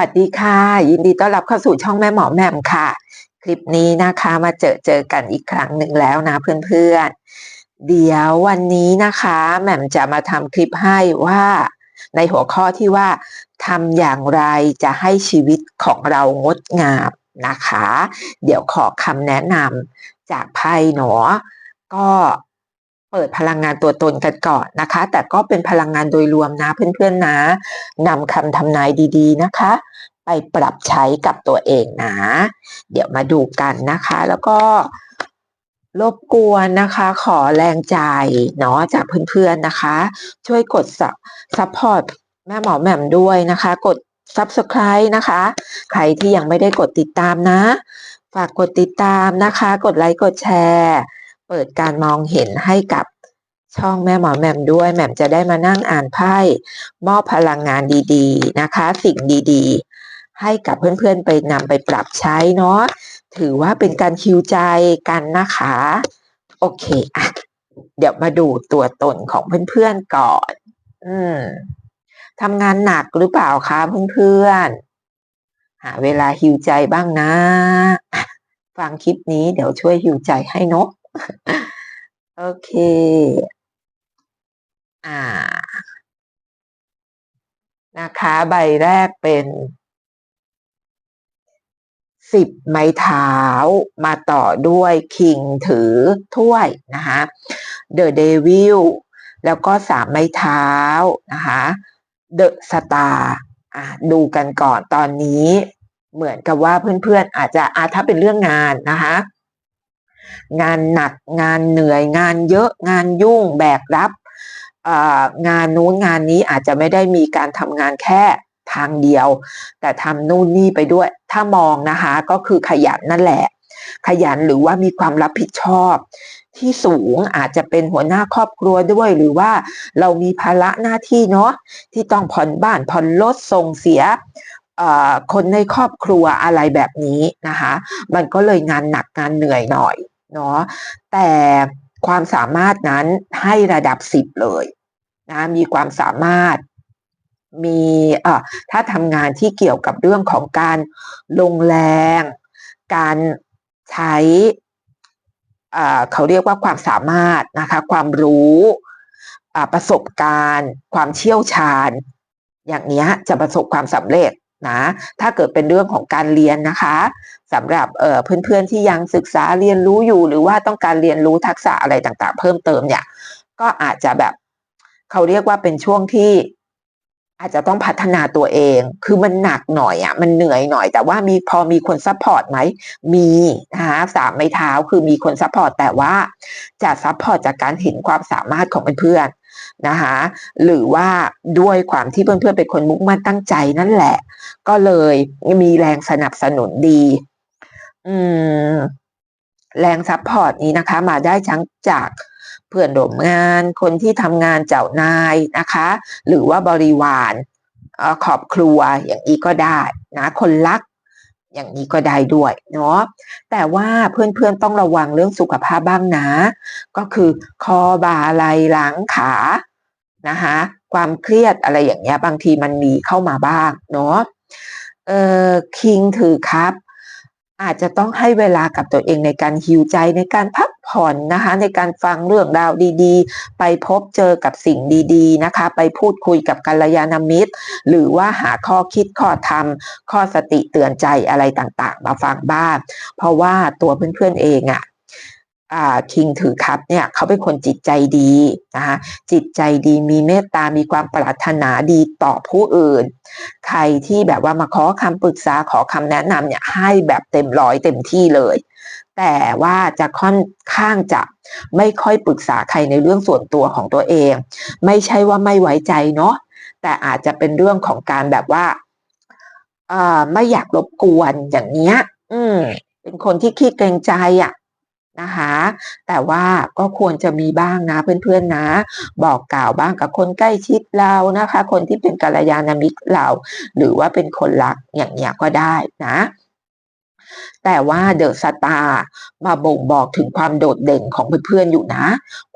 สวัสดีค่ะ ยินดีต้อนรับเข้าสู่ช่องแม่หมอแหม่มค่ะ คลิปนี้นะคะมาเจอเจอกันอีกครั้งหนึ่งแล้วนะเพื่อนๆ เดี๋ยววันนี้นะคะแหม่มจะมาทำคลิปให้ว่า ในหัวข้อที่ว่าทำอย่างไรจะให้ชีวิตของเรางดงามนะคะ เดี๋ยวขอคำแนะนำจากไพ่หนอ ก็ เปิดพลังงานตัวตนกันก่อนนะคะ แต่ก็เป็นพลังงานโดยรวมนะเพื่อนๆนะนำคำทำนายดีๆนะคะ ไปปรับใช้กับตัวเองนะ เดี๋ยวมาดูกันนะคะ แล้วก็รบกวนนะคะ ขอแรงใจเนาะจากเพื่อนๆนะคะ ช่วยกดซัพพอร์ตแม่หมอแหม่มด้วยนะคะ กด Subscribe นะคะ ใครที่ยังไม่ได้กดติดตามนะ ฝากกดติดตามนะคะ กดไลค์กดแชร์ เปิดการมองเห็นให้กับช่องแม่หมอแหม่มด้วยแหม่มจะได้มานั่งอ่านไพ่มอบพลังงานดีๆนะคะ สิ่งดีๆ ให้กับเพื่อนๆไปนำไปปรับใช้เนาะถือว่าเป็นการคิวใจกันนะคะ โอเคอะเดี๋ยวมาดูตัวตนของเพื่อนๆก่อน อืมทำงานหนักหรือเปล่าคะเพื่อนๆหาเวลาฮิวใจบ้างนะ ฟังคลิปนี้เดี๋ยวช่วยฮิวใจให้เนาะ โอเค อ่า นะคะ ใบแรกเป็นสิบไม้เท้ามาต่อด้วยคิงถือถ้วยนะคะเดอะเดวิลแล้วก็สามไม้เท้านะคะเดอะสตาร์อะดูกันก่อนตอนนี้ เหมือนกับว่าเพื่อนๆอาจจะอาถ้าเป็นเรื่องงานนะคะ งานหนักงานเหนื่อย งานเยอะงานยุ่งแบกรับงานนู้นงานนี้อาจจะไม่ได้มีการทำงานแค่ทางเดียว แต่ทำนู่นนี่ไปด้วย ถ้ามองนะคะก็คือขยันนั่นแหละ ขยันหรือว่ามีความรับผิดชอบ ที่สูงอาจจะเป็นหัวหน้าครอบครัวด้วยหรือว่าเรามีภาระหน้าที่เนาะที่ต้องผ่อนบ้านผ่อนรถส่งเสียคนในครอบครัวอะไรแบบนี้นะคะ มันก็เลยงานหนักงานเหนื่อยหน่อย เนาะแต่ความสามารถนั้นให้ระดับสิบเลยนะมีความสามารถมีเอ่อถ้าทำงานที่เกี่ยวกับเรื่องของการลงแรง การใช้เขาเรียกว่าความสามารถนะคะความรู้ประสบการณ์ ความเชี่ยวชาญ อย่างนี้จะประสบความสำเร็จ นะถ้าเกิดเป็นเรื่องของการเรียนนะคะสำหรับเพื่อนๆที่ยังศึกษาเรียนรู้อยู่ หรือว่าต้องการเรียนรู้ทักษะอะไรต่างๆ เพิ่มเติมเนี่ยก็อาจจะแบบเขาเรียกว่าเป็นช่วงที่อาจจะต้องพัฒนาตัวเอง คือมันหนักหน่อยอะ มันเหนื่อยหน่อย แต่ว่ามีพอมีคนซัพพอร์ตไหม มีนะคะสามไม้เท้าคือมีคนซัพพอร์ต แต่ว่าจะซัพพอร์ตจากการเห็นความสามารถของเพื่อน นะคะหรือว่าด้วยความที่เพื่อนๆเป็นคนมุ่งมั่นตั้งใจนั่นแหละ ก็เลยมีแรงสนับสนุนดี อืมแรงซัพพอร์ตนี้นะคะ มาได้ทั้งจากเพื่อนร่วมงานคนที่ทำงานเจ้านายนะคะ หรือว่าบริวารขอบครัวอย่างนี้ก็ได้นะคนรัก อย่างนี้ก็ได้ด้วยเนาะแต่ว่าเพื่อนๆต้องระวังเรื่องสุขภาพบ้างนะ ก็คือคอบ่าไหล่หลังขานะคะความเครียดอะไรอย่างเงี้ยบางทีมันมีเข้ามาบ้างเนาะเออคิงถือครับ อาจจะต้องให้เวลากับตัวเองในการฮิวใจในการพักผ่อนนะคะ ในการฟังเรื่องราวดีๆ ไปพบเจอกับสิ่งดีๆนะคะ ไปพูดคุยกับกัลยาณมิตร หรือว่าหาข้อคิดข้อธรรม ข้อสติเตือนใจอะไรต่างๆ มาฟังบ้าง เพราะว่าตัวเพื่อนๆเองอะ่ะ คิงถือคับเนี่ยเขาเป็นคนจิตใจดีนะคะจิตใจดีมีเมตตา มีความปรารถนาดีต่อผู้อื่น ใครที่แบบว่ามาขอคำปรึกษาขอคำแนะนำเนี่ยให้แบบเต็มร้อยเต็มที่เลย แต่ว่าจะค่อนข้างจะไม่ค่อยปรึกษาใครในเรื่องส่วนตัวของตัวเอง ไม่ใช่ว่าไม่ไว้ใจเนาะแต่อาจจะเป็นเรื่องของการแบบว่าไม่อยากรบกวนอย่างเนี้ย อืม เป็นคนที่ขี้เกรงใจอะ่ะ นะคะแต่ว่าก็ควรจะมีบ้างนะเพื่อนๆนะ บอกกล่าวบ้างกับคนใกล้ชิดเรานะคะ คนที่เป็นกัลยาณมิตรเรา หรือว่าเป็นคนรักอย่างเนี้ยก็ได้นะแต่ว่าเดอะสตาร์มาบ่งบอกถึงความโดดเด่นของเพื่อนๆอยู่นะ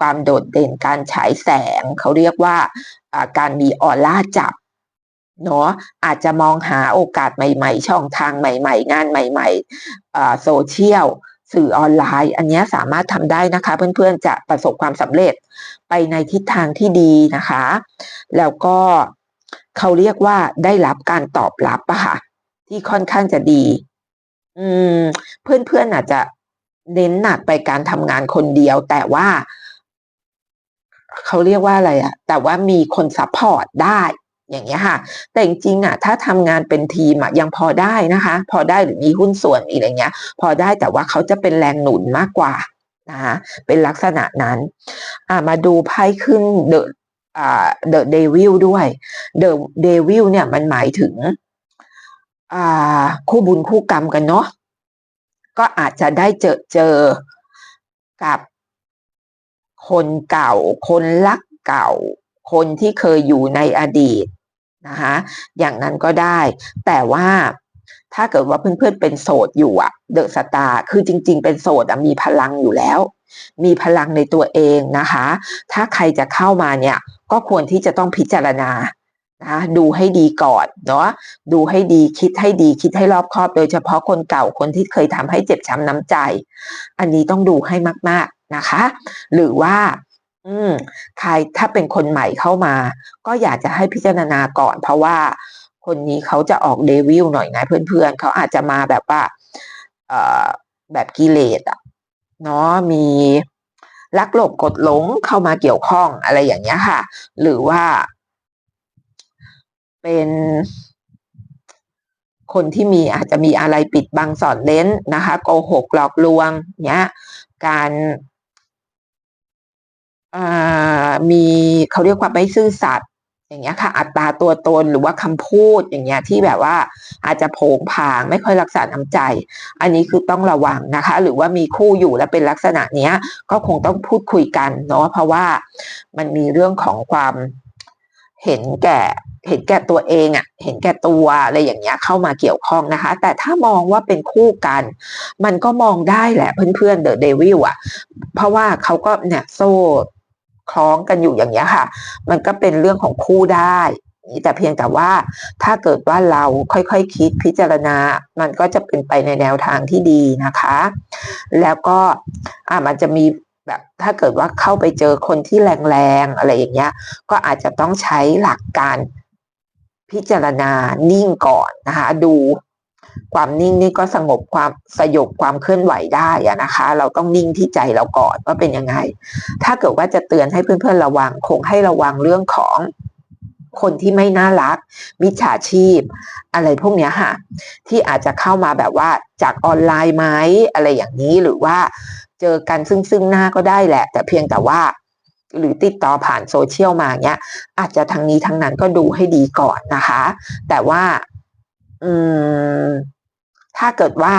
ความโดดเด่นการฉายแสงเขาเรียกว่าการมีออร่าจับเนาะอาจจะมองหาโอกาสใหม่ๆ ช่องทางใหม่ๆ งานใหม่ๆโซเชียล สื่อออนไลน์ อันนี้สามารถทำได้นะคะ เพื่อนๆจะประสบความสำเร็จไปในทิศทางที่ดีนะคะ แล้วก็เขาเรียกว่าได้รับการตอบรับอะค่ะที่ค่อนข้างจะดี อืม เพื่อนๆอาจจะเน้นหนักไปการทำงานคนเดียว แต่ว่าเขาเรียกว่าอะไรอะแต่ว่ามีคนซัพพอร์ตได้ อย่างเงี้ยค่ะ แต่จริงๆอะถ้าทำงานเป็นทีมอะยังพอได้นะคะ พอได้หรือมีหุ้นส่วนอะไรเงี้ย พอได้แต่ว่าเขาจะเป็นแรงหนุนมากกว่านะคะเป็นลักษณะนั้นอ่ามาดูไพ่ขึ้นเดอะอ่าเดอะเดวิลด้วยเดอะเดวิลเนี่ยมันหมายถึงอ่าคู่บุญคู่กรรมกันเนาะก็อาจจะได้เจอเจอกับคนเก่า คนรักเก่า คนที่เคยอยู่ในอดีต นะคะอย่างนั้นก็ได้ แต่ว่าถ้าเกิดว่าเพื่อนๆเป็นโสดอยู่อะเดอะสตาร์คือจริง ๆ เป็นโสดมีพลังอยู่แล้ว มีพลังในตัวเองนะคะ ถ้าใครจะเข้ามาเนี่ย ก็ควรที่จะต้องพิจารณานะดูให้ดีก่อนเนาะดูให้ดีคิดให้ดีคิดให้รอบคอบ โดยเฉพาะคนเก่าคนที่เคยทำให้เจ็บช้ำน้ำใจ อันนี้ต้องดูให้มาก ๆนะคะ หรือว่า อืมใครถ้าเป็นคนใหม่เข้ามา ก็อยากจะให้พิจารณาก่อน เพราะว่าคนนี้เขาจะออกเดวิลหน่อยนะเพื่อนๆเขาอาจจะมาแบบว่า เอ่อแบบกิเลสอะเนาะมีลักหลบกดหลงเข้ามาเกี่ยวข้องอะไรอย่างเงี้ยค่ะ หรือว่า เป็นคนที่มีอาจจะมีอะไรปิดบังสอนเล้นนะคะ โกหกหลอกลวงเนี้ย การ มีเขาเรียกว่าไม่ซื่อสัตย์อย่างเงี้ยค่ะ อัตราตัวตนหรือว่าคำพูดอย่างเงี้ยที่แบบว่าอาจจะโผงผาง ไม่ค่อยรักษาน้ำใจ อันนี้คือต้องระวังนะคะ หรือว่ามีคู่อยู่แล้วเป็นลักษณะเนี้ย ก็คงต้องพูดคุยกันเนาะเพราะว่ามันมีเรื่องของความเห็นแก่เห็นแก่ตัวเองอะ่ะ เห็นแก่ตัวอะไรอย่างเงี้ยเข้ามาเกี่ยวข้องนะคะ แต่ถ้ามองว่าเป็นคู่กัน มันก็มองได้แหละเพื่อนๆเดอะเดวิลอะ เพราะว่าเขาก็เนี่ยโซ่ คล้องกันอยู่อย่างเงี้ยค่ะ มันก็เป็นเรื่องของคู่ได้แต่เพียงแต่ว่าถ้าเกิดว่าเราค่อยๆคคิดพิจารณา มันก็จะเป็นไปในแนวทางที่ดีนะคะ แล้วก็อ่ามันจะมีแบบถ้าเกิดว่าเข้าไปเจอคนที่แรงๆอะไรอย่างเงี้ย ก็อาจจะต้องใช้หลักการพิจารณานิ่งก่อนนะคะ ดู ความนิ่งนี่ก็สงบความสยบความเคลื่อนไหวได้นะคะ เราต้องนิ่งที่ใจเราก่อนว่าเป็นยังไง ถ้าเกิดว่าจะเตือนให้เพื่อนๆระวัง คงให้ระวังเรื่องของคนที่ไม่น่ารัก มิจฉาชีพ อะไรพวกนี้ค่ะ ที่อาจจะเข้ามาแบบว่าจากออนไลน์ไหมอะไรอย่างนี้หรือว่าเจอกันซึ่งซึ่งหน้าก็ได้แหละ แต่เพียงแต่ว่า หรือติดต่อผ่านโซเชียลมาเนี้ย อาจจะทางนี้ทางนั้นก็ดูให้ดีก่อนนะคะ แต่ว่า อืมถ้าเกิดว่า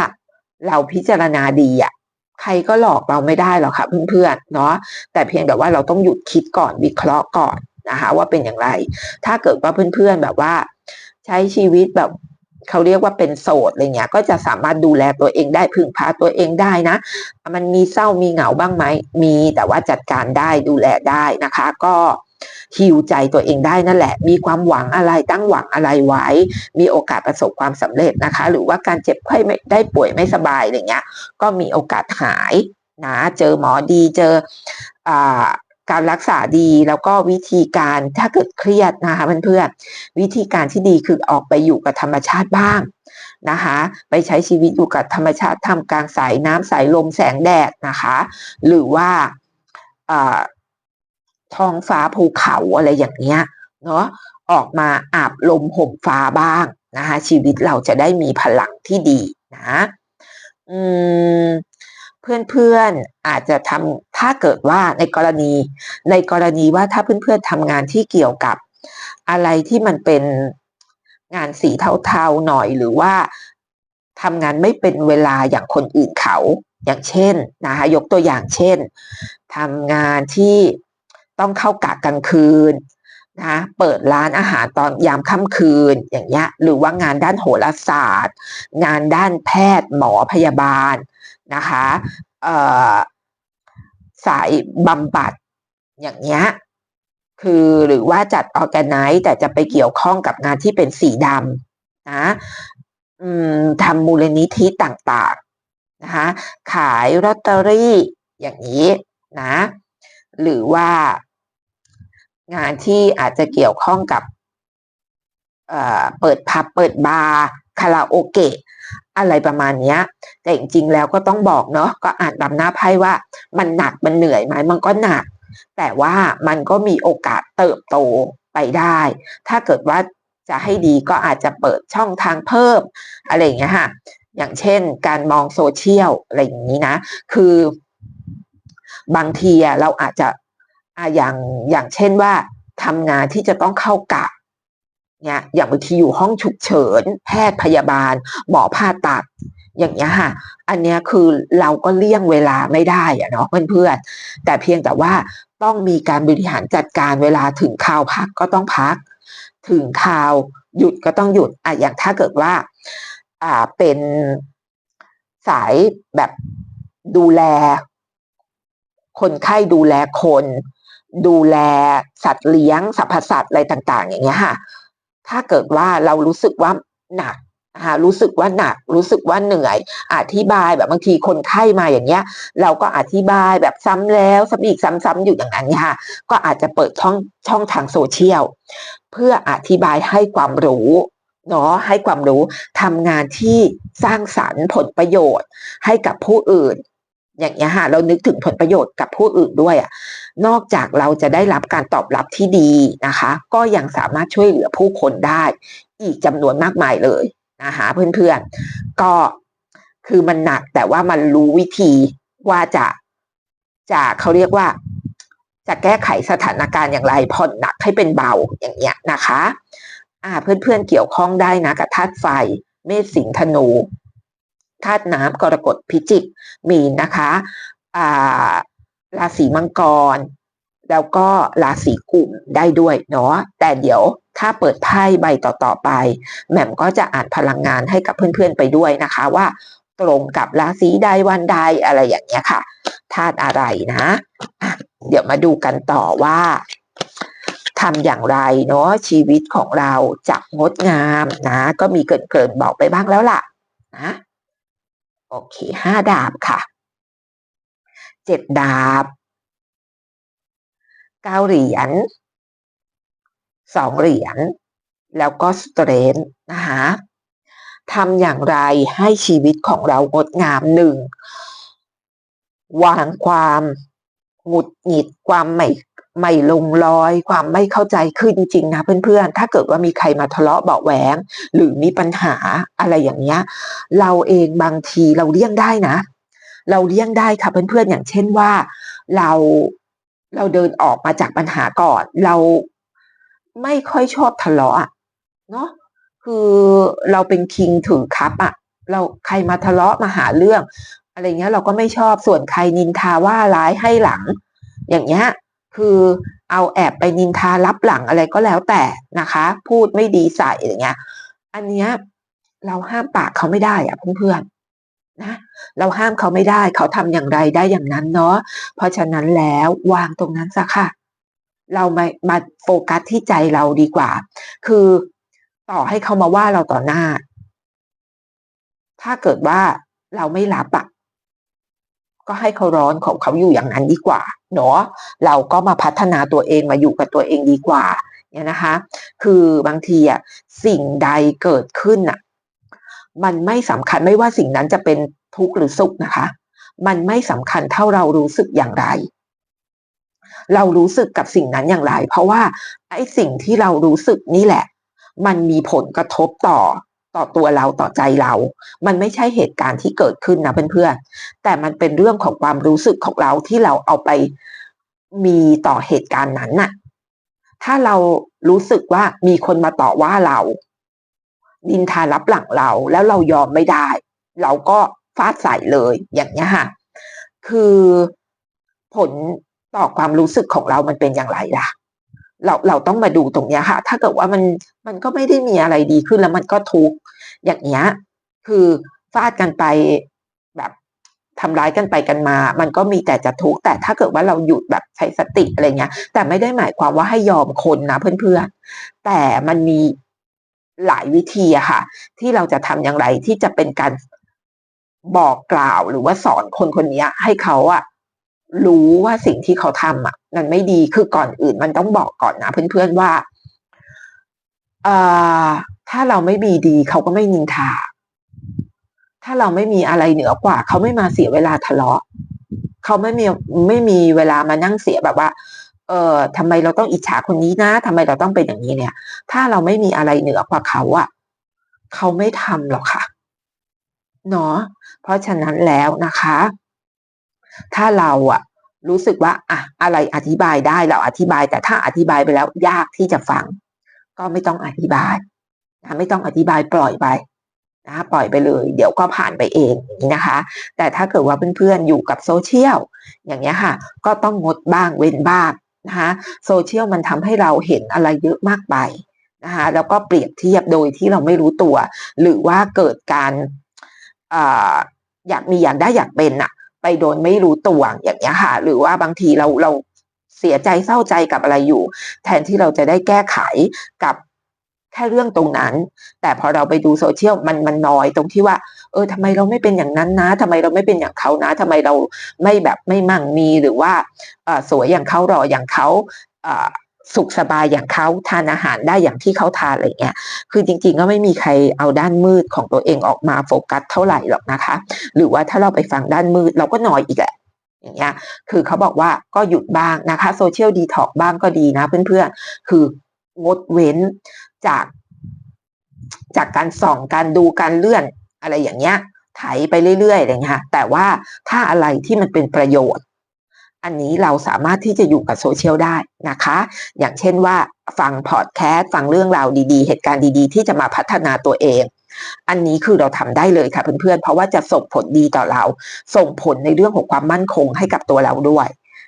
เราพิจารณาดีอะใครก็หลอกเราไม่ได้หรอกค่ะเพื่อนๆเนาะแต่เพียงแต่ว่าเราต้องหยุดคิดก่อนวิเคราะห์ก่อนนะคะว่าเป็นอย่างไร ถ้าเกิดว่าเพื่อนๆแบบว่า ใช้ชีวิตแบบเขาเรียกว่าเป็นโสดอะไรเงี้ย ก็จะสามารถดูแลตัวเองได้พึ่งพาตัวเองได้นะ มันมีเศร้ามีเหงาบ้างไหมมีแต่ว่าจัดการได้ดูแลได้นะคะ ก็ ฮิวใจตัวเองได้นั่นแหละ มีความหวังอะไรตั้งหวังอะไรไว้ มีโอกาสประสบความสำเร็จนะคะ หรือว่าการเจ็บไข้ไม่ได้ป่วยไม่สบายอะไรเงี้ย ก็มีโอกาสหายนะเจอหมอดีเจออ่าการรักษาดีแล้วก็วิธีการถ้าเกิดเครียดนะคะเพื่อนๆวิธีการที่ดีคือออกไปอยู่กับธรรมชาติบ้างนะคะไปใช้ชีวิตอยู่กับธรรมชาติทำกลางสายน้ำสายลมแสงแดดนะคะ หรือว่า ท้องฟ้าภูเขาอะไรอย่างเงี้ยเนาะออกมาอาบลมห่มฟ้าบ้างนะคะชีวิตเราจะได้มีพลังที่ดีนะอืมเพื่อนๆอาจจะทำถ้าเกิดว่าในกรณี ในกรณีว่าถ้าเพื่อนๆทำงานที่เกี่ยวกับ อะไรที่มันเป็นงานสีเทาๆหน่อยหรือว่าทำงานไม่เป็นเวลาอย่างคนอื่นเขา อย่างเช่นนะคะยกตัวอย่างเช่นทำงานที่ ต้องเข้ากะกลางคืนนะเปิดร้านอาหารตอนยามค่ำคืนอย่างเงี้ยหรือว่างานด้านโหราศาสตร์ งานด้านแพทย์หมอพยาบาลนะคะสายบำบัดอย่างเงี้ยคือหรือว่าจัดออแกไนซ์แต่จะไปเกี่ยวข้องกับงานที่เป็นสีดำนะทำมูลนิธิต่างๆนะคะขายลอตเตอรี่อย่างนี้นะ หรือว่างานที่อาจจะเกี่ยวข้องกับเเปิดผับเปิดบาร์คาราโอเกะอะไรประมาณนี้แต่จริงๆแล้วก็ต้องบอกเนาะก็อ่านตามหน้าไพ่ว่ามันหนักมันเหนื่อยไหมมันก็หนัก แต่ว่ามันก็มีโอกาสเติบโตไปได้ ถ้าเกิดว่าจะให้ดีก็อาจจะเปิดช่องทางเพิ่มอะไรอย่างเงี้ยค่ะอย่างเช่นการมองโซเชียลอะไรอย่างนี้นะ คือ บางทีอะเราอาจจะอะอย่างอย่างเช่นว่าทำงานที่จะต้องเข้ากะเนี่ยอย่างบางทีอยู่ห้องฉุกเฉิน แพทย์พยาบาล หมอผ่าตัด อย่างเงี้ยค่ะ อันเนี้ยคือเราก็เลี่ยงเวลาไม่ได้อะเนาะเพื่อนๆ แต่เพียงแต่ว่าต้องมีการบริหารจัดการเวลาถึงข่าวพักก็ต้องพัก ถึงข่าวหยุดก็ต้องหยุดอะอย่างถ้าเกิดว่าอ่าเป็นสายแบบดูแล คนไข้ดูแลคน ดูแลสัตว์เลี้ยงสรรพสัตว์อะไรต่างๆ อย่างเงี้ยค่ะ ถ้าเกิดว่าเรารู้สึกว่าหนักนะคะรู้สึกว่าหนักรู้สึกว่าเหนื่อย อธิบายแบบบางทีคนไข้มาอย่างเงี้ย เราก็อธิบายแบบซ้ำแล้วซ้ำอีกซ้ำๆอยู่อย่างนั้นค่ะ ก็อาจจะเปิดช่องช่องทางโซเชียลเพื่ออธิบายให้ความรู้เนาะให้ความรู้ทำงานที่สร้างสรรค์ผลประโยชน์ให้กับผู้อื่น อย่างเงี้ยค่ะเรานึกถึงผลประโยชน์กับผู้อื่นด้วยอะนอกจากเราจะได้รับการตอบรับที่ดีนะคะ ก็ยังสามารถช่วยเหลือผู้คนได้ อีกจำนวนมากมายเลยนะคะเพื่อนๆ ก็คือมันหนักแต่ว่ามันรู้วิธีว่าจะจะเขาเรียกว่า จะแก้ไขสถานการณ์อย่างไรผ่อนหนักให้เป็นเบาอย่างเงี้ยนะคะ อ่าเพื่อนๆเกี่ยวข้องได้นะกับธาตุไฟ เมษสิงธนู ธาตุน้ำกรกฎพิจิก มีนนะคะอ่าราศีมังกร แล้วก็ราศีกุมได้ด้วยเนาะแต่เดี๋ยวถ้าเปิดไพ่ใบต่อๆไปแหม่มก็จะอ่านพลังงานให้กับเพื่อนๆไปด้วยนะคะว่าตรงกับราศีใดวันใดอะไรอย่างเงี้ยค่ะธาตุอะไรนะะเดี๋ยวมาดูกันต่อว่าทำอย่างไรเนาะชีวิตของเราจะงดงามนะ ก็มีเกินเกินบอกไปบ้างแล้วล่ะนะ โอเคห้าดาบค่ะเจ็ดดาบเก้าเหรียญสองเหรียญแล้วก็สเตรนท์นะคะทำอย่างไรให้ชีวิตของเรางดงามหนึ่งวางความหงุดหงิดความไม่ ไม่ลงรอย ความไม่เข้าใจคือจริงๆนะเพื่อนๆ ถ้าเกิดว่ามีใครมาทะเลาะเบาแหวง หรือมีปัญหาอะไรอย่างเงี้ย เราเองบางทีเราเลี่ยงได้นะ เราเลี่ยงได้ค่ะเพื่อนๆ อย่างเช่นว่า เราเราเดินออกมาจากปัญหาก่อน เราไม่ค่อยชอบทะเลาะเนาะคือเราเป็นคิงถือคัพอะเราใครมาทะเลาะมาหาเรื่อง อะไรเงี้ย เราก็ไม่ชอบส่วนใครนินทาว่าร้ายให้หลัง อย่างเงี้ย คือเอาแอบไปนินทารับหลังอะไรก็แล้วแต่นะคะ พูดไม่ดีใส่อะไรเงี้ย อันเนี้ยเราห้ามปากเขาไม่ได้อะเพื่อนๆนะเราห้ามเขาไม่ได้เขาทำอย่างไรได้อย่างนั้นเนาะเพราะฉะนั้นแล้ววางตรงนั้นซะค่ะ เรามามาโฟกัสที่ใจเราดีกว่า คือต่อให้เขามาว่าเราต่อหน้า ถ้าเกิดว่าเราไม่รับอะ ก็ให้เขาร้อนของเขาอยู่อย่างนั้นดีกว่าเนาะเราก็มาพัฒนาตัวเองมาอยู่กับตัวเองดีกว่าเนี่ยนะคะ คือบางทีอะสิ่งใดเกิดขึ้นอะมันไม่สำคัญไม่ว่าสิ่งนั้นจะเป็นทุกข์หรือสุขนะคะ มันไม่สำคัญเท่าเรารู้สึกอย่างไร เรารู้สึกกับสิ่งนั้นอย่างไร เพราะว่าไอ้สิ่งที่เรารู้สึกนี่แหละ มันมีผลกระทบต่อ ต่อตัวเราต่อใจเรา มันไม่ใช่เหตุการณ์ที่เกิดขึ้นนะเพื่อนๆ แต่มันเป็นเรื่องของความรู้สึกของเราที่เราเอาไปมีต่อเหตุการณ์นั้นน่ะ ถ้าเรารู้สึกว่ามีคนมาต่อว่าเรา ดินทารับหลังเราแล้วเรายอมไม่ได้ เราก็ฟาดใส่เลยอย่างเงี้ค่ะ คือผลต่อความรู้สึกของเรามันเป็นอย่างไรล่ะ เราเราต้องมาดูตรงเนี้ยค่ะ ถ้าเกิดว่ามันมันก็ไม่ได้มีอะไรดีขึ้นแล้วมันก็ทุกข์อย่างเงี้ย คือฟาดกันไปแบบททำร้ายกันไปกันมา มันก็มีแต่จะทุกข์แต่ถ้าเกิดว่าเราหยุดแบบใช้สติอะไรเงี้ย แต่ไม่ได้หมายความว่าให้ยอมคนนะเพื่อนๆ แต่มันมีหลายวิธีอะค่ะ ที่เราจะทำอย่างไรที่จะเป็นการบอกกล่าวหรือว่าสอนคนคนนี้ให้เขาอะ รู้ว่าสิ่งที่เขาทำอะมันไม่ดีคือก่อนอื่นมันต้องบอกก่อนนะเพื่อนๆว่าเอ่อถ้าเราไม่มีดี เขาก็ไม่นินทา ถ้าเราไม่มีอะไรเหนือกว่า เขาไม่มาเสียเวลาทะเลาะ เขาไม่มีไม่มีเวลามานั่งเสียแบบว่า เออทำไมเราต้องอิจฉาคนนี้นะทำไมเราต้องเป็นอย่างนี้เนี่ย ถ้าเราไม่มีอะไรเหนือกว่าเขาอะเขาไม่ทำหรอกค่ะเนาะเพราะฉะนั้นแล้วนะคะ ถ้าเราอะรู้สึกว่าอะอะไรอธิบายได้เราอธิบาย แต่ถ้าอธิบายไปแล้วยากที่จะฟัง ก็ไม่ต้องอธิบายนะไม่ต้องอธิบายปล่อยไปนะปล่อยไปเลย เดี๋ยวก็ผ่านไปเองนี่นะคะ แต่ถ้าเกิดว่าเพื่อนๆอยู่กับโซเชียลอย่างเงี้ยค่ะ ก็ต้องงดบ้างเว้นบ้างนะคะโซเชียลมันทำให้เราเห็นอะไรเยอะมากไปนะคะแล้วก็เปรียบเทียบโดยที่เราไม่รู้ตัว หรือว่าเกิดการอยากมีอยากได้อยากเป็นอะ ไปโดนไม่รู้ตัวอย่างเงี้ยค่ะ หรือว่าบางทีเราเราเสียใจเศร้าใจกับอะไรอยู่ แทนที่เราจะได้แก้ไขกับแค่เรื่องตรงนั้น แต่พอเราไปดูโซเชียลมันมันน้อยตรงที่ว่า เออทำไมเราไม่เป็นอย่างนั้นนะทำไมเราไม่เป็นอย่างเขานะทำไมเราไม่แบบไม่มั่งมีหรือว่าสวยอย่างเขารออย่างเขา สุขสบายอย่างเขาทานอาหารได้อย่างที่เขาทานอะไรเงี้ย คือจริงๆก็ไม่มีใครเอาด้านมืดของตัวเองออกมาโฟกัสเท่าไหร่หรอกนะคะ หรือว่าถ้าเราไปฟังด้านมืดเราก็น้อยอีกแหละอย่างเงี้ย คือเขาบอกว่าก็หยุดบ้างนะคะโซเชียลดีท็อกบ้างก็ดีนะเพื่อนๆ คืองดเว้นจากจากการส่องการดูการเลื่อนอะไรอย่างเงี้ยไถไปเรื่อยๆอะไรเงี้ยแต่ว่าถ้าอะไรที่มันเป็นประโยชน์ อันนี้เราสามารถที่จะอยู่กับโซเชียลได้นะคะ อย่างเช่นว่าฟังพอดแคสต์ฟังเรื่องราวดีๆ เหตุการณ์ดีๆ ที่จะมาพัฒนาตัวเอง อันนี้คือเราทำได้เลยค่ะเพื่อนๆ เพราะว่าจะส่งผลดีต่อเรา ส่งผลในเรื่องของความมั่นคงให้กับตัวเราด้วย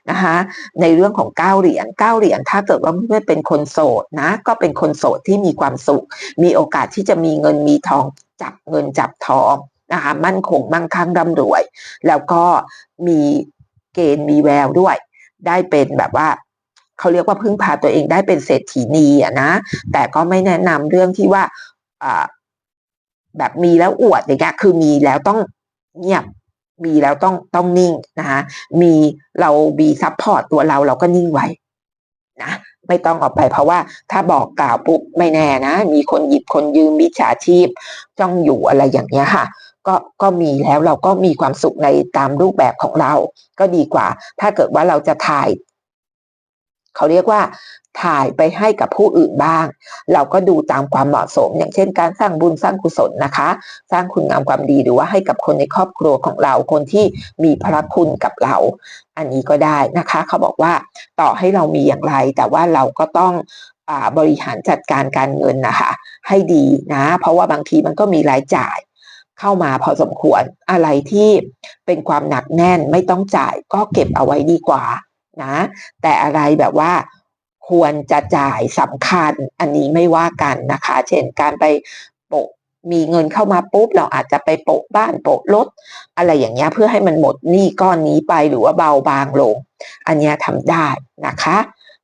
นะคะในเรื่องของเก้าเหรียญเก้าเหรียญถ้าเกิดว่าเพื่อนเป็นคนโสดนะ ก็เป็นคนโสดที่มีความสุข มีโอกาสที่จะมีเงินมีทองจับเงินจับทองนะคะมั่นคงมั่งคั่งร่ำรวย แล้วก็มี เกณฑ์มีแววด้วย ได้เป็นแบบว่าเขาเรียกว่าพึ่งพาตัวเองได้เป็นเศรษฐีนีอะนะ แต่ก็ไม่แนะนำเรื่องที่ว่าอแบบมีแล้วอวดอย่างเงี้ยคือมีแล้วต้องเงียบมีแล้วต้องต้องนิ่งนะคะมีเราบีซับพอร์ตตัวเราเราก็นิ่งไว้นะไม่ต้องออกไปเพราะว่าถ้าบอกกล่าวปุ๊บไม่แน่นะ มีคนหยิบคนยืมมิจฉาชีพจ้องอยู่อะไรอย่างเงี้ยค่ะ ก็ก็มีแล้วเราก็มีความสุขในตามรูปแบบของเรา ก็ดีกว่า ถ้าเกิดว่าเราจะถ่าย เขาเรียกว่า ถ่ายไปให้กับผู้อื่นบ้าง เราก็ดูตามความเหมาะสม อย่างเช่น การสร้างบุญสร้างกุศลนะคะ สร้างคุณงามความดีหรือว่าให้กับคนในครอบครัวของเรา คนที่มีพระคุณกับเรา อันนี้ก็ได้นะคะ เขาบอกว่าต่อให้เรามีอย่างไร แต่ว่าเราก็ต้องอบริหารจัดการการเงินนะคะ ให้ดีนะ เพราะว่าบางทีมันก็มีรายจ่าย เข้ามาพอสมควรอะไรที่เป็นความหนักแน่นไม่ต้องจ่ายก็เก็บเอาไว้ดีกว่านะ แต่อะไรแบบว่าควรจะจ่ายสำคัญอันนี้ไม่ว่ากันนะคะ เช่นการไปโปะมีเงินเข้ามาปุ๊บเราอาจจะไปโปะบ้านโปะรถอะไรอย่างเงี้ยเพื่อให้มันหมดหนี้ก้อนนี้ไปหรือว่าเบาบางลง อันนี้ทำได้นะคะ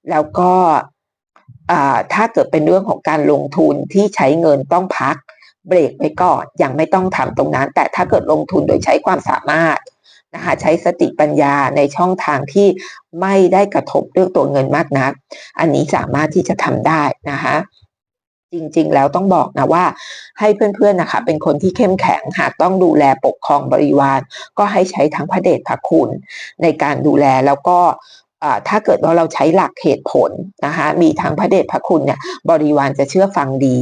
แล้วก็ถ้าเกิดเป็นเรื่องของการลงทุนที่ใช้เงินต้องพัก เบรกไว้ก่อนยังไม่ต้องทำตรงนั้น แต่ถ้าเกิดลงทุนโดยใช้ความสามารถนะคะใช้สติปัญญาในช่องทางที่ไม่ได้กระทบเรื่องตัวเงินมากนัก อันนี้สามารถที่จะทำได้นะคะจริงๆ แล้วต้องบอกนะว่าให้เพื่อนๆนะคะเป็นคนที่เข้มแข็งหากต้องดูแลปกครองบริวาร ก็ให้ใช้ทั้งพระเดชพระคุณ ในการดูแลแล้วก็ถ้าเกิดว่าเราใช้หลักเหตุผลนะคะมีทั้งพระเดชพระคุณเนี่ยบริวารจะเชื่อฟังดี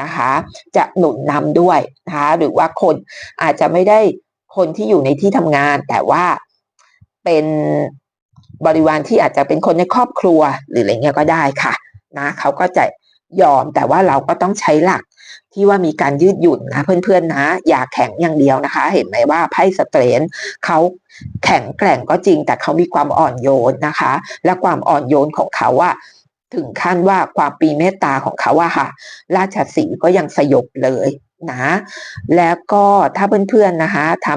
นะคะ จะหนุนนำด้วยนะคะหรือว่าคนอาจจะไม่ได้คนที่อยู่ในที่ทำงาน แต่ว่าเป็นบริวารที่อาจจะเป็นคนในครอบครัวหรืออะไรเงี้ยก็ได้ค่ะนะเขาก็จะยอมแต่ว่าเราก็ต้องใช้หลักที่ว่ามีการยืดหยุ่นนะเพื่อนๆนะ อย่าแข็งอย่างเดียวนะคะ เห็นไหมว่าไพ่สเตรนเขาแข็งแกร่งก็จริง แต่เขามีความอ่อนโยนนะคะ และความอ่อนโยนของเขาว่า ถึงขั้นว่าความปีเมตตาของเขาอะค่ะ ราชสีก็ยังสยบเลยนะ แล้วก็ถ้าเพื่อนๆนะคะท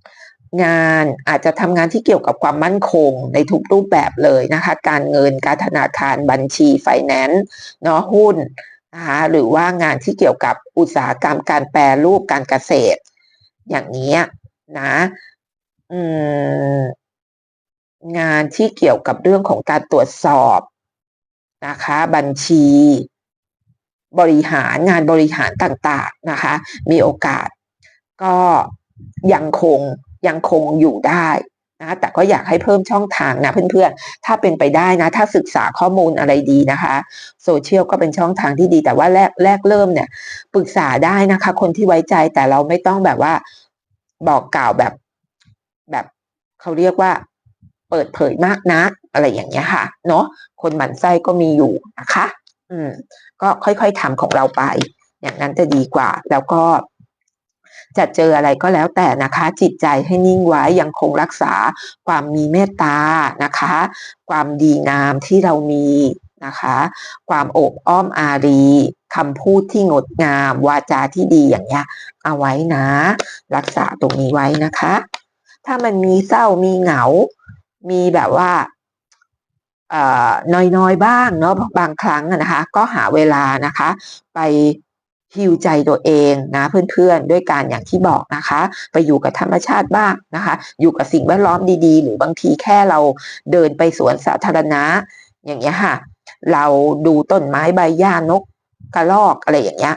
ำงานอาจจะทำงานที่เกี่ยวกับความมั่นคงในทุกรูปแบบเลยนะคะ การเงินการธนาคารบัญชีไฟแนนซ์เนาะหุ้นนะคะหรือว่างานที่เกี่ยวกับอุตสาหกรรมการแปรรูปการเกษตร อย่างนี้นะงานที่เกี่ยวกับเรื่องของการตรวจสอบ นะคะ บัญชี บริหารงานบริหารต่างๆนะคะ มีโอกาสก็ยังคงยังคงอยู่ได้นะแต่ก็อยากให้เพิ่มช่องทางนะเพื่อนๆ ถ้าเป็นไปได้นะ ถ้าศึกษาข้อมูลอะไรดีนะคะโซเชียลก็เป็นช่องทางที่ดีแต่ว่าแรกแรกเริ่มเนี่ย ปรึกษาได้นะคะ คนที่ไว้ใจแต่เราไม่ต้องแบบว่าบอกกล่าวแบบแบบเขาเรียกว่าเปิดเผยมากนัก อะไรอย่างเงี้ยค่ะ เนาะคนหมั่นไส้ก็มีอยู่นะคะ อืม ก็ค่อยๆทำของเราไป อย่างนั้นจะดีกว่า แล้วก็จะเจออะไรก็แล้วแต่นะคะ จิตใจให้นิ่งไว้ยังคงรักษาความมีเมตตานะคะ ความดีงามที่เรามีนะคะ ความโอบอ้อมอารีคำพูดที่งดงาม วาจาที่ดีอย่างเงี้ยเอาไว้นะ รักษาตรงนี้ไว้นะคะ ถ้ามันมีเศร้ามีเหงา มีแบบว่า น้อยๆบ้างเนาะบางครั้งนะคะ ก็หาเวลานะคะ ไปฮิวใจตัวเองนะเพื่อนๆ ด้วยการอย่างที่บอกนะคะ ไปอยู่กับธรรมชาติบ้างนะคะ อยู่กับสิ่งแวดล้อมดีๆ หรือบางทีแค่เราเดินไปสวนสาธารณะ อย่างเงี้ยค่ะ เราดูต้นไม้ใบหญ้านกกระรอกอะไรอย่างเงี้ย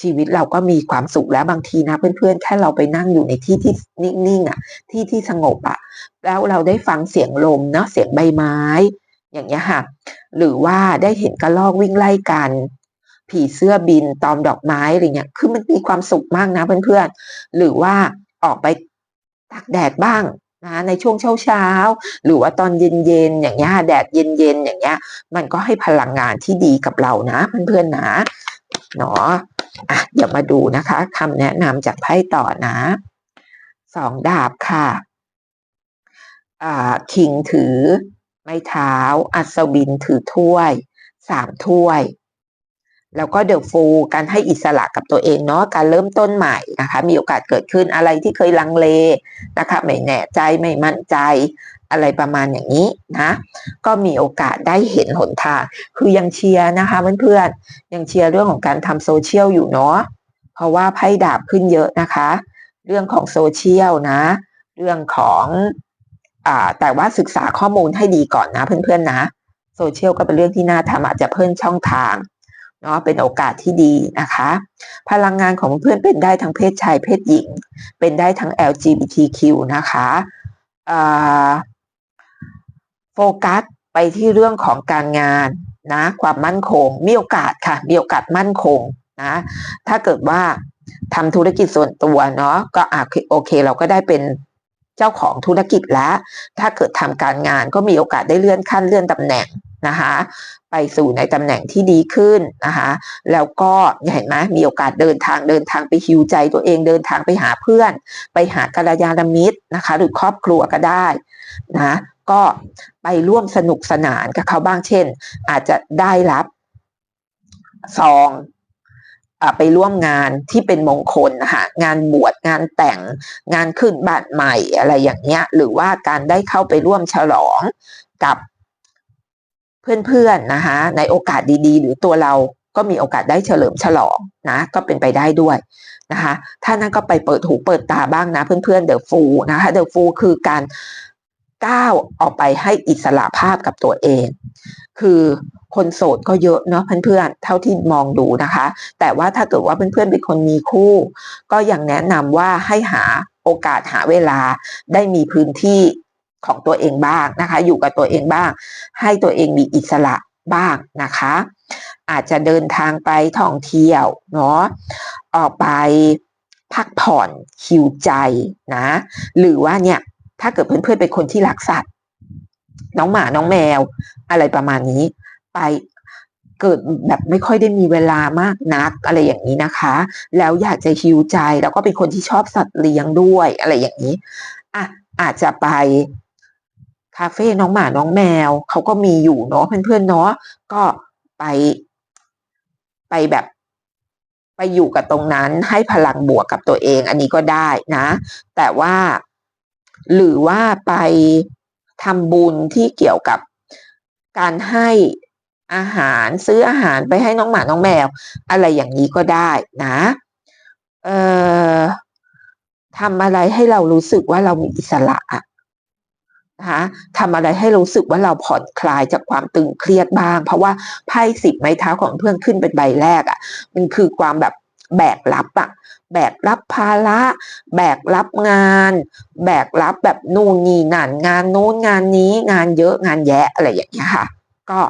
ชีวิตเราก็มีความสุขแล้วบางทีนะ เพื่อนๆ แค่เราไปนั่งอยู่ในที่ที่นิ่งๆอะที่ที่สงบอะแล้วเราได้ฟังเสียงลมเนาะเสียงใบไม้ อย่างเงี้ยค่ะ หรือว่าได้เห็นกระรอกวิ่งไล่กัน ผีเสื้อบินตอมดอกไม้อะไรเงี้ย คือมันมีความสุขมากนะเพื่อนๆ หรือว่าออกไปตากแดดบ้างนะในช่วงเช้าๆหรือว่าตอนเย็นๆอย่างเงี้ยแดดเย็นๆอย่างเงี้ย มันก็ให้พลังงานที่ดีกับเรานะเพื่อนๆนะเนาะอะเดี๋ยวมาดูนะคะคำแนะนำจากไพ่ต่อนะสองดาบค่ะอ่าคิงถือ ไม้เท้า อัศวินถือถ้วยสามถ้วย แล้วก็เดอะฟูการให้อิสระกับตัวเองเนาะการเริ่มต้นใหม่นะคะ มีโอกาสเกิดขึ้นอะไรที่เคยลังเลนะคะไม่แน่ใจไม่มั่นใจอะไรประมาณอย่างนี้นะ ก็มีโอกาสได้เห็นหนทาง คือยังเชียร์นะคะเพื่อนๆยังเชียร์เรื่องของการทำโซเชียลอยู่เนาะเพราะว่าไพ่ดาบขึ้นเยอะนะคะ เรื่องของโซเชียลนะ เรื่องของ อ่าแต่ว่าศึกษาข้อมูลให้ดีก่อนนะ เพื่อนๆนะโซเชียลก็เป็นเรื่องที่น่าทำอาจจะเพิ่มช่องทางเนาะเป็นโอกาสที่ดีนะคะ พลังงานของเพื่อนเป็นได้ทั้งเพศชายเพศหญิง เป็นได้ทั้ง LGBTQ นะคะโฟกัสไปที่เรื่องของการงานนะความมั่นคง มีโอกาสค่ะ มีโอกาสมั่นคงนะถ้าเกิดว่าทำธุรกิจส่วนตัวเนาะก็อะโอเคเราก็ได้เป็น เจ้าของธุรกิจแล้ว ถ้าเกิดทำการงานก็มีโอกาสได้เลื่อนขั้นเลื่อนตำแหน่งนะคะไปสู่ในตำแหน่งที่ดีขึ้นนะคะแล้วก็เห็นไหมมีโอกาสเดินทางเดินทางไปฮิวใจตัวเองเดินทางไปหาเพื่อน ไปหากัลยาณมิตรนะคะ หรือครอบครัวก็ได้นะก็ไปร่วมสนุกสนานกับเขาบ้างเช่น อาจจะได้รับซอง ไปร่วมงานที่เป็นมงคลนะคะงานบวชงานแต่งงานขึ้นบ้านใหม่อะไรอย่างเงี้ย หรือว่าการได้เข้าไปร่วมฉลองกับเพื่อนๆนะคะในโอกาสดีๆ หรือตัวเราก็มีโอกาสได้เฉลิมฉลองนะก็เป็นไปได้ด้วยนะคะถ้านั้นก็ไปเปิดหูเปิดตาบ้างนะเพื่อนๆเดอะฟูนะคะเดอะฟูคือการก้าวออกไปให้อิสระภาพกับตัวเอง คือ คนโสดก็เยอะเนาะเพื่อนๆเท่าที่มองดูนะคะ แต่ว่าถ้าเกิดว่าเพื่อนๆเป็นคนมีคู่ ก็ยังแนะนำว่าให้หาโอกาสหาเวลาได้มีพื้นที่ของตัวเองบ้างนะคะ อยู่กับตัวเองบ้าง ให้ตัวเองมีอิสระบ้างนะคะ อาจจะเดินทางไปท่องเที่ยวเนาะออกไปพักผ่อนคิวใจนะ หรือว่าเนี่ยถ้าเกิดเพื่อนๆเป็นคนที่รักสัตว์ น้องหมาน้องแมว อะไรประมาณนี้ ไปเกิดแบบไม่ค่อยได้มีเวลามากนักอะไรอย่างนี้นะคะ แล้วอยากจะฮิวใจแล้วก็เป็นคนที่ชอบสัตว์เลี้ยงด้วยอะไรอย่างนี้อะอาจจะไปคาเฟ่น้องหมาน้องแมวเขาก็มีอยู่เนาะเพื่อนๆเนาะก็ไปไปแบบไปอยู่กับตรงนั้นให้พลังบวกกับตัวเอง อันนี้ก็ได้นะ แต่ว่าหรือว่าไปทำบุญที่เกี่ยวกับการให้ อาหารซื้ออาหารไปให้น้องหมาน้องแมว อะไรอย่างนี้ก็ได้นะเอ่อทำอะไรให้เรารู้สึกว่าเรามีอิสระนะคะทำอะไรให้รู้สึกว่าเราผ่อนคลายจากความตึงเครียดบ้าง เพราะว่าไพ่สิบไม้เท้าของเพื่อนขึ้นเป็นใบแรกอะ่ะ มันคือความแบบแบกรับอะ่ะแบกรับภาระ แบกรับงาน แบกรับแบบนู่นนี่นั่นงานโน้นงานนี้ งานเยอะงานแยะอะไรอย่างเงี้ยค่ะ ก็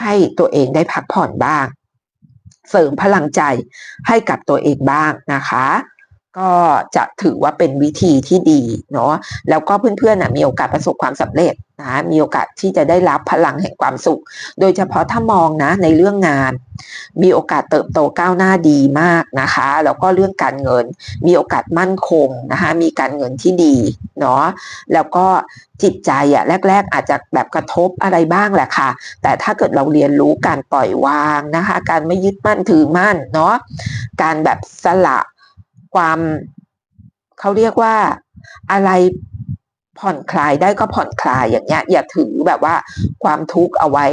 ให้ตัวเองได้พักผ่อนบ้าง เสริมพลังใจให้กับตัวเองบ้างนะคะ ก็จะถือว่าเป็นวิธีที่ดีเนาะแล้วก็เพื่อนๆนะมีโอกาสประสบความสำเร็จนะมีโอกาสที่จะได้รับพลังแห่งความสุข โดยเฉพาะถ้ามองนะในเรื่องงาน มีโอกาสเติบโตก้าวหน้าดีมากนะคะ แล้วก็เรื่องการเงิน มีโอกาสมั่นคงนะคะมีการเงินที่ดีเนาะแล้วก็จิตใจอะแรก ๆ อาจจะแบบกระทบอะไรบ้างแหละค่ะ แต่ถ้าเกิดเราเรียนรู้การปล่อยวางนะคะ การไม่ยึดมั่นถือมั่นเนาะการแบบสละ ความเขาเรียกว่าอะไรผ่อนคลายได้ก็ผ่อนคลายอย่างเงี้ย อย่าถือแบบว่าความทุกข์เอาไว้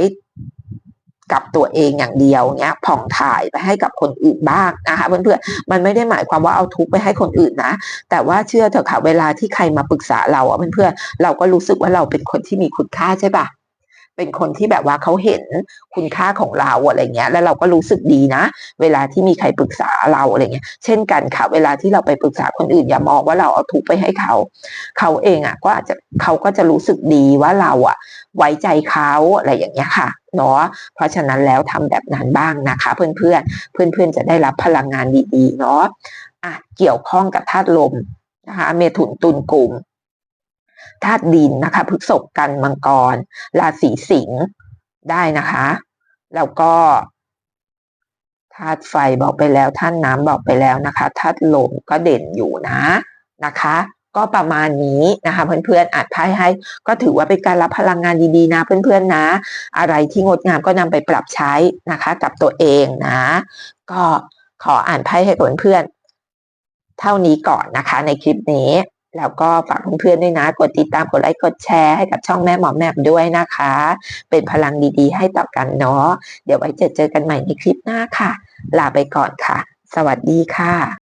กับตัวเองอย่างเดียวเงี้ยผ่องถ่ายไปให้กับคนอื่นบ้างนะคะเพื่อนๆมันไม่ได้หมายความว่าเอาทุกข์ไปให้คนอื่นนะ แต่ว่าเชื่อเถอะค่ะเวลาที่ใครมาปรึกษาเราอะเพื่อนๆเราก็รู้สึกว่าเราเป็นคนที่มีคุณค่าใช่ปะ เป็นคนที่แบบว่าเขาเห็นคุณค่าของเราอะไรเงี้ย แล้วเราก็รู้สึกดีนะ เวลาที่มีใครปรึกษาเราอะไรเงี้ย เช่นกันค่ะ เวลาที่เราไปปรึกษาคนอื่นอย่ามองว่าเราเอาทุกไปให้เขา เขาเองอะก็อาจจะเขาก็จะรู้สึกดีว่าเราอะ ไว้ใจเขาอะไรอย่างเงี้ยค่ะเนาะ เพราะฉะนั้นแล้วทำแบบนั้นบ้างนะคะ เพื่อนเพื่อนเพื่อนเพื่อนๆจะได้รับพลังงานดีๆเนาะ อะเกี่ยวข้องกับธาตุลมนะคะ เมถุนตุลกลุ่ม ธาตุดินนะคะพฤษภกันมังกร ราศีสิงห์ได้นะคะ แล้วก็ธาตุไฟบอกไปแล้วธาตุน้ำบอกไปแล้วนะคะธาตุลมก็เด่นอยู่นะนะคะ ก็ประมาณนี้นะคะเพื่อนๆอ่านไพ่ให้ ก็ถือว่าเป็นการรับพลังงานดีๆนะ เพื่อนๆนะ อะไรที่งดงามก็นำไปปรับใช้นะคะ กับตัวเองนะ ก็ขออ่านไพ่ให้เพื่อนๆเท่านี้ก่อนนะคะในคลิปนี้ แล้วก็ฝากเพื่อนๆด้วยนะ กดติดตามกดไลค์กดแชร์ให้กับช่องแม่หมอแมบด้วยนะคะ เป็นพลังดีๆ ให้ต่อกันเนาะเดี๋ยวไว้เจอเจอกันใหม่ในคลิปหน้าค่ะ ลาไปก่อนค่ะ สวัสดีค่ะ